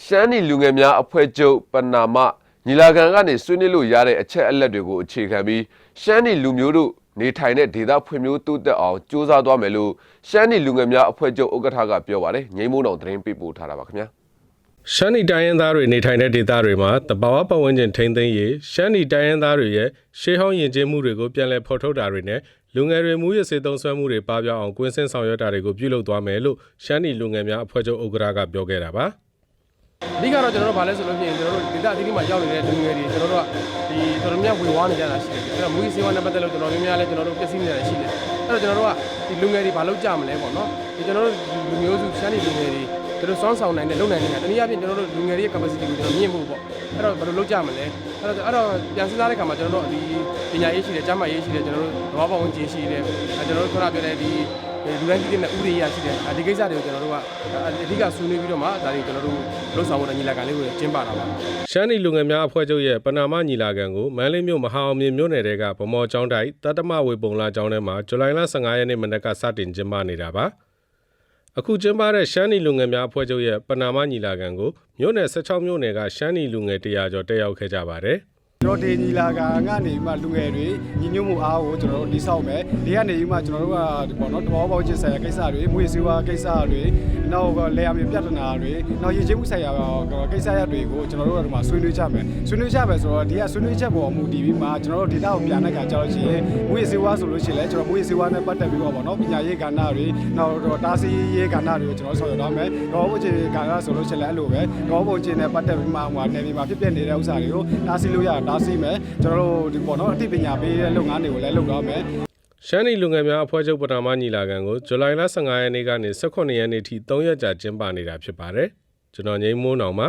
ရှမ်းနီလူငယ်များအဖွဲ့ချုပ်ပနာမညီလာခံကနေဆွေးနွေးလို့ရတဲ့အချက်အလက်တွေကိုအခြေခံပြီးရှမ်းနီလူမျိုးတို့နေထိုင်တဲ့ဒေသဖွံ့ဖြိုးတိုးတက်အောင်စ조사သွားမယ်လို့ရှမ်းနီလူငယ်များအဖွဲ့ချုပ်ဥက္ကဋ္ဌကပြောပါတယ်ငိမ့်မိုးတော်သတင်းပေးပို့ထားတာပါခင်ဗျာရှမ်းနီတိုင်းရင်းသားတွေနေထိုင်တဲ့ဒေသတွေမှာတဘာဝပတ်ဝန်းကျင်ထိန်းသိမ်းရေးရှမ်းနီတိုင်းရင်းသားတွေရဲ့ရှေးဟောင်းယဉ်ကျေးမှုတွေကိုပြန်လည်ဖော်ထုတ်တာတွေနဲ့လူငယ်တွေမူရစေသုံးဆွဲမှုတွေပပျောက်အောင်ကွင်းစင်ဆောင်ရွက်တာတွေကိုပြုလုပ်သွားမယ်လို့ရှမ်းနီလူငယ်များအဖွဲ့ချုပ်ဥက္ကဋ္ဌကပြောခဲ့တာပါ အဓိကတော့ကျွန်တော်တို့ဗာလဲဆိုလို့ရှိရင်ကျွန်တော်တို့ဒေသအသီးသီးမှာရောက်နေတဲ့လူငယ်တွေကျွန်တော်တို့ကဒီတော်တော်များများဝေဝါးနေကြတာရှိတယ်အဲ့တော့မူကြီးစေဝါနဲ့ပတ်သက်လို့ကျွန်တော်များများလဲကျွန်တော်တို့ပြည့်စည်နေရတယ်ရှိတယ်အဲ့တော့ကျွန်တော်တို့ကဒီလူငယ်တွေဘာလုပ်ကြမလဲပေါ့နော်ဒီကျွန်တော်တို့လူမျိုးစုရှမ်းပြည်လူငယ်တွေကျွန်တော်စွမ်းဆောင်နိုင်တဲ့လုပ်နိုင်တဲ့တနည်းအားဖြင့်ကျွန်တော်တို့လူငယ်တွေရဲ့ capacity ကိုကျွန်တော်မြင့်ဖို့ပေါ့အဲ့တော့ဘယ်လိုလုပ်ကြမလဲအဲ့တော့အဲ့တော့ပြန်စဉ်းစားတဲ့အခါမှာကျွန်တော်တို့ဒီပညာရေးရှိတယ်ကျန်းမာရေးရှိတယ်ကျွန်တော်တို့သဘာဝပတ်ဝန်းကျင်ရှိတယ်အဲကျွန်တော်တို့ခုနပြောတဲ့ဒီ လူတိုင်းပြည်တဲ့ဥရိယရှိတယ်အဲဒီကိစ္စတွေကိုကျွန်တော်တို့ကအဓိကဆွေးနွေးပြီးတော့မှဒါတွေကျွန်တော်တို့လှုပ်ဆောင်ဖို့ညီလာခံလေးကိုကျင်းပတာပါရှမ်းနီလူငယ်များအဖွဲ့ချုပ်ရဲ့ပနာမညီလာခံကိုမန်းလေးမြို့မဟာအောင်မြင်မြို့နယ်တဲကဗမော်ကျောင်းတိုက်တတ္တမဝေပုံလာကျောင်းထဲမှာဇူလိုင်လ15ရက်နေ့မနက်ကစတင်ကျင်းပနေတာပါအခုကျင်းပတဲ့ရှမ်းနီလူငယ်များအဖွဲ့ချုပ်ရဲ့ပနာမညီလာခံကိုမြို့နယ်16မြို့နယ်ကရှမ်းနီလူငယ်100ကျော်တက်ရောက်ခဲ့ကြပါတယ် ကျွန်တော်ဒီညီလာခံကနေမှလူငယ်တွေညီညွတ်မှုအားကိုကျွန်တော်တို့တိဆောက်မယ်ဒီကနေမှကျွန်တော်တို့ကဒီပေါ့နော်တဘောပေါက်ချစ်ဆိုင်ရာကိစ္စတွေမွေးစည်းဝါကိစ္စတွေနောက်ကလေယာဉ်ပြဿနာတွေနောက်ရည်ချင်းမှုဆိုင်ရာကိစ္စရပ်တွေကိုကျွန်တော်တို့ကဒီမှာဆွေးနွေးကြမယ်ဆွေးနွေးကြမယ်ဆိုတော့ဒီကဆွေးနွေးချက်ပေါ်မူတည်ပြီးမှကျွန်တော်တို့ဒေတာကိုပြန်တဲ့ခါကျတော့ရှိရင်မွေးစည်းဝါဆိုလို့ရှိရင်လည်းကျွန်တော်မွေးစည်းဝါနဲ့ပတ်သက်ပြီးတော့ပေါ့နော်ပညာရေးကဏ္ဍတွေနောက်တော့တာစီရေးကဏ္ဍတွေကိုကျွန်တော်ဆောင်ရွက်သွားမယ်တော့ဘုချင်းကဏ္ဍဆိုလို့ရှိရင်လည်းအဲ့လိုပဲတော့ဘုချင်းနဲ့ပတ်သက်ပြီးမှဟိုနေပြည်မှာဖြစ်ပျက်နေတဲ့ဥစ္စာတွေကိုတာစီလို့ရတာစီမယ်ကျွန်တော်တို့ဒီပေါ့နော်အသိပညာပေးတဲ့လုပ်ငန်းတွေကိုလည်းလုပ်တော့မယ်ရှမ်းနီလူငယ်များအဖွဲ့ချုပ်ပထမညီလာခံကိုဇူလိုင်လ15ရက်နေ့ကနေ18ရက်နေ့ထိ3ရက်ကြာကျင်းပနေတာဖြစ်ပါတယ်ကျွန်တော်ငိမ့်မိုးနောင်ပါ